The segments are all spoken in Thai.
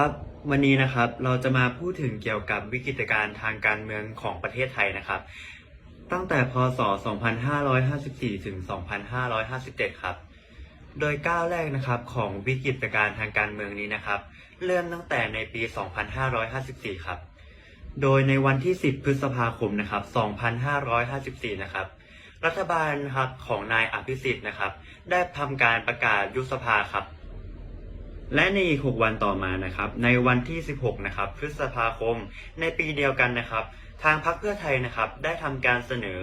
ครับวันนี้นะครับเราจะมาพูดถึงเกี่ยวกับวิกฤตการณ์ทางการเมืองของประเทศไทยนะครับ ตั้งแต่พศ 2554 ถึง 2557 ครับ โดยก้าวแรกนะครับของวิกฤตการณ์ทางการเมืองนี้นะครับ เริ่มตั้งแต่ในปี 2554 ครับ โดยในวันที่ 10 พฤษภาคมนะครับ 2554 นะครับรัฐบาลครับของนายอภิสิทธิ์นะครับ ได้ทำการประกาศยุบสภาครับ และในอีก 6 วันต่อมานะครับ ในวันที่ 16 นะครับ พฤษภาคม ในปีเดียวกันนะครับ ทางพรรคเพื่อไทยนะครับ ได้ทำการเสนอ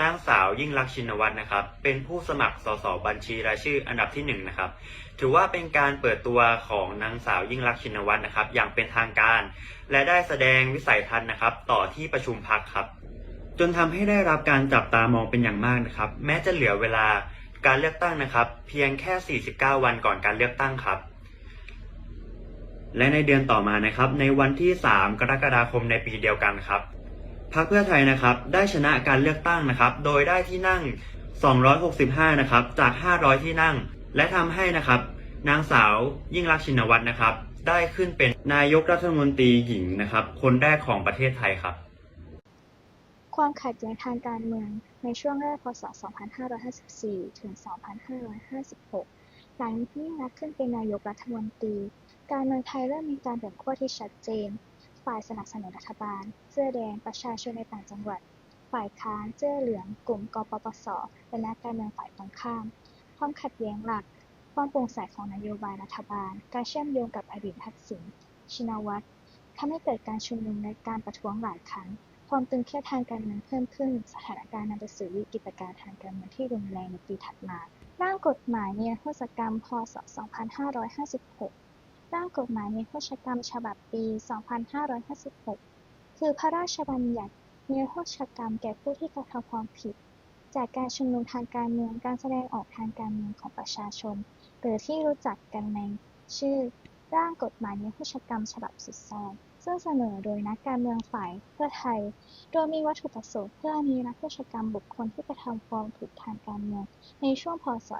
นางสาวยิ่งลักษณ์ชินวัตรนะครับ เป็นผู้สมัครสสบัญชีรายชื่ออันดับที่1นะครับ ถือว่าเป็นการเปิดตัวของนางสาวยิ่งลักษณ์ชินวัตรนะครับ อย่างเป็นทางการ และได้แสดงวิสัยทัศน์นะครับ ต่อที่ประชุมพรรคครับ จนทำให้ได้รับการจับตามองเป็นอย่างมากนะครับ แม้จะเหลือเวลาการเลือกตั้งนะครับ เพียงแค่ 49 วันก่อนการเลือกตั้งครับ และในเดือนต่อมานะครับ ในวันที่ 3 กรกฎาคมในปีเดียวกันครับพรรคเพื่อไทยนะครับได้ชนะการเลือกตั้งนะครับ โดยได้ที่นั่ง 265 นะครับ จาก 500 ที่นั่ง และทำให้นะครับ นางสาวยิ่งรักชินวัตรนะครับ ได้ขึ้นเป็นนายกรัฐมนตรีหญิงนะครับ คนแรกของประเทศไทยครับ ความขัดแย้งทางการเมืองในช่วงแรกพศ 2554 ถึง 2556 หลังยิ่งรักขึ้นเป็นนายกรัฐมนตรี การเมืองไทยเริ่มมีการแบ่งขั้วที่ชัดเจน ฝ่ายสนับสนุนรัฐบาล เสื้อแดง ประชาชนในต่างจังหวัด ฝ่ายค้าน เสื้อเหลือง กลุ่มกปปส และนักการเมืองฝ่ายตรงข้าม ความขัดแย้งหลัก ความโปร่งใสของนโยบายรัฐบาล การเชื่อมโยงกับอดีตทักษิณ ชินวัตรทำให้เกิดการชุมนุมและการประท้วงหลายครั้ง ความตึงเครียดทางการเมืองเพิ่มขึ้น สถานการณ์นำไปสู่วิกฤตการณ์ทางการเมืองที่รุนแรงในปีถัดมา ร่างกฎหมายเนิรโทษกรรม พศ 2556 ร่างกฎหมายนิรโทษกรรมฉบับปี 2556 คือพระราชบัญญัตินิรโทษกรรมแก่ผู้ที่กระทำความผิด จากการชุมนุมทางการเมือง การแสดงออกทางการเมืองของประชาชน หรือที่รู้จักกันในชื่อ ร่างกฎหมายนิรโทษกรรมฉบับสุดซอยซึ่งเสนอโดยนักการเมืองฝ่ายเพื่อไทย โดยมีวัตถุประสงค์เพื่อนิรโทษกรรมบุคคลที่กระทำความผิดทางการเมืองในช่วงพศ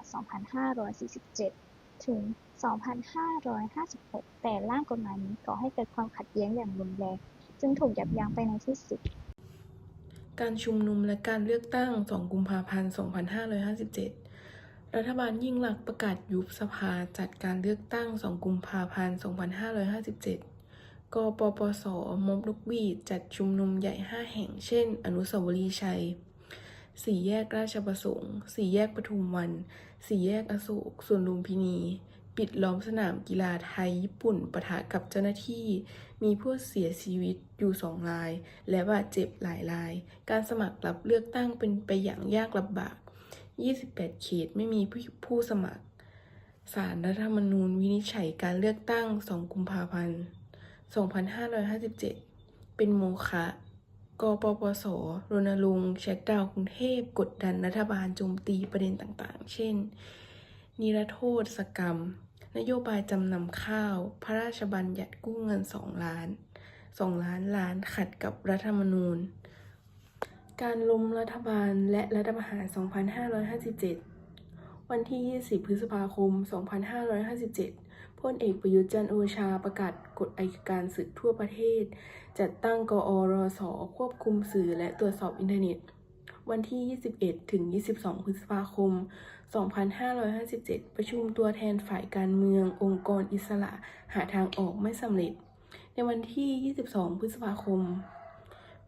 2547 ถึง 2556 แต่ร่างกฎหมายนี้ก่อให้เกิดความขัดแย้งอย่างรุนแรง จึงถูกยับยั้งไปในที่สุด การชุมนุมและการเลือกตั้ง 2 กุมภาพันธ์ 2557 รัฐบาลยิ่งลักประกาศยุบสภาจัดการเลือกตั้ง 2 กุมภาพันธ์ 2557 กปปส มบนกวีดจัดชุมนุมใหญ่ 5 แห่ง เช่น อนุสาวรีย์ชัยสี่แยกราชประสงค์ สี่แยกปทุมวัน สี่แยกอโศกสวนลุมพินี ปิดล้อมสนามกีฬาไทยญี่ปุ่นปะทะกับเจ้าหน้าที่ มีผู้เสียชีวิตอยู่สองราย และบาดเจ็บหลายราย การสมัครรับเลือกตั้งเป็นไปอย่างยากลำบาก 28 เขตไม่มีผู้สมัครศาลรัฐธรรมนูญวินิจฉัยการเลือกตั้ง 2 กุมภาพันธ์ 2557 เป็นโมฆะกปปสรณรงค์แชกดาวกรุงเทพกดดันรัฐบาลโจมตีประเด็นต่างๆ เช่น นิรโทษกรรม นโยบายจำนำข้าว พระราชบัญญัติกู้เงิน 2 ล้าน 2 ล้านล้านขัดกับรัฐธรรมนูญ การล้มรัฐบาลและรัฐประหาร 2557 วันที่ 20 พฤษภาคม 2557พลเอกประยุทธ์จันโอชาประกาศกฎอัยการศึกทั่วประเทศ จัดตั้งกอรอสควบคุมสื่อและตรวจสอบอินเทอร์เน็ต วันที่ 21 ถึง 22 พฤษภาคม 2557 ประชุมตัวแทนฝ่ายการเมือง องค์กรอิสระหาทางออกไม่สำเร็จ ในวันที่ 22 พฤษภาคม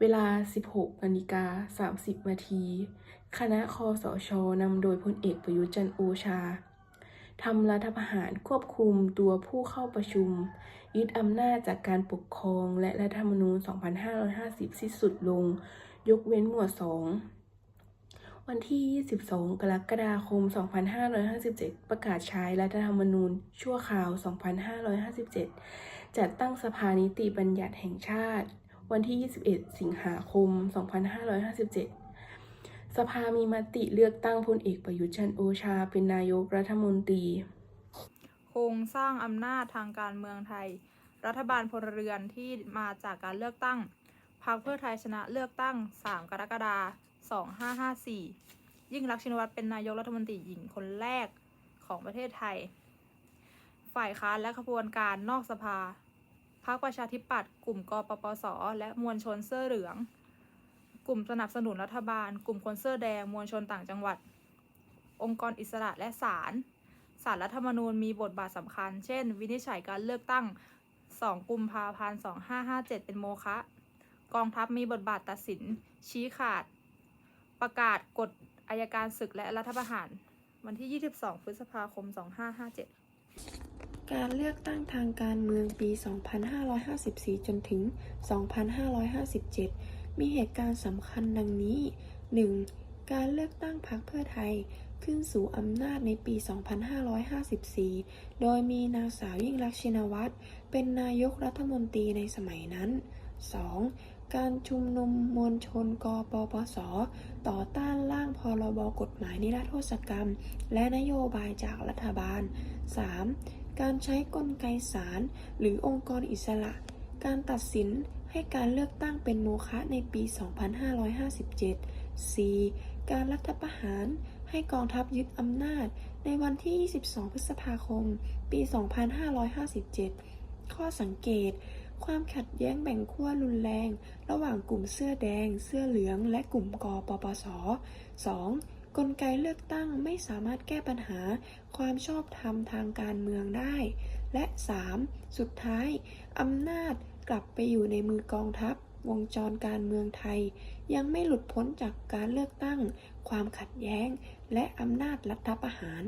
เวลา 16นาฬิกา30 นาที คณะคอสชนำโดยพลเอกประยุทธ์จันโอชาทำรัฐประหารควบคุมตัวผู้เข้าประชุม ยึดอำนาจจากการปกครองและรัฐธรรมนูญ 2550 สิ้นสุดลง ยกเว้นหมวด 2 วันที่ 22 กรกฎาคม 2557 ประกาศใช้รัฐธรรมนูญ ชั่วคราว 2557 จัดตั้งสภานิติบัญญัติแห่งชาติ วันที่ 21 สิงหาคม 2557สภามีมติเลือกตั้งพลเอกประยุทธ์จันทร์โอชา เป็นนายกรัฐมนตรี โครงสร้างอำนาจทางการเมืองไทย รัฐบาลพลเรือนที่มาจากการเลือกตั้ง พรรคเพื่อไทยชนะเลือกตั้ง 3 กรกฎาคม 2554 ยิ่งรักชินวัตรเป็นนายกรัฐมนตรีหญิงคนแรกของประเทศไทย ฝ่ายค้านและขบวนการนอกสภา พรรคประชาธิปัตย์ กลุ่มกปปส และมวลชนเสื้อเหลือง กลุ่มสนับสนุนรัฐบาล กลุ่มคนเสื้อแดง มวลชนต่างจังหวัด องค์กรอิสระและศาล ศาลรัฐธรรมนูญมีบทบาทสำคัญ เช่น วินิจฉัยการเลือกตั้ง 2 กุมภาพันธ์ 2557 เป็นโมฆะ กองทัพมีบทบาทตัดสิน ชี้ขาด ประกาศกฎอายการศึกและรัฐประหาร วันที่ 22 พฤษภาคม 2557 การเลือกตั้งทางการเมืองปี 2554 จนถึง 2557 มีเหตุการณ์สำคัญดังนี้ 1. การเลือกตั้งพรรคเพื่อไทยขึ้นสู่อำนาจในปี 2554 โดยมีนางสาวยิ่งลักษณ์ชินวัตรเป็นนายกรัฐมนตรีในสมัยนั้น 2. การชุมนุมมวลชนกปปส ต่อต้านร่างพรบกฎหมายนิรโทษกรรม และนโยบายจากรัฐบาล 3. การใช้กลไกศาลหรือองค์กรอิสระ การตัดสินให้การเลือกตั้งเป็นโมฆะในปี 2557 4. การรัฐประหารให้กองทัพยึดอำนาจ ในวันที่ 22 พฤษภาคม ปี 2557 ข้อสังเกต ความขัดแย้งแบ่งขั้วรุนแรง ระหว่างกลุ่มเสื้อแดง เสื้อเหลือง และกลุ่มกปปส 2. กลไกเลือกตั้งไม่สามารถแก้ปัญหา ความชอบธรรมทางการเมืองได้ และ 3. สุดท้าย อำนาจกลับไปอยู่ในมือกองทัพ วงจรการเมืองไทย ยังไม่หลุดพ้นจากการเลือกตั้ง ความขัดแย้ง และอำนาจรัฐประหาร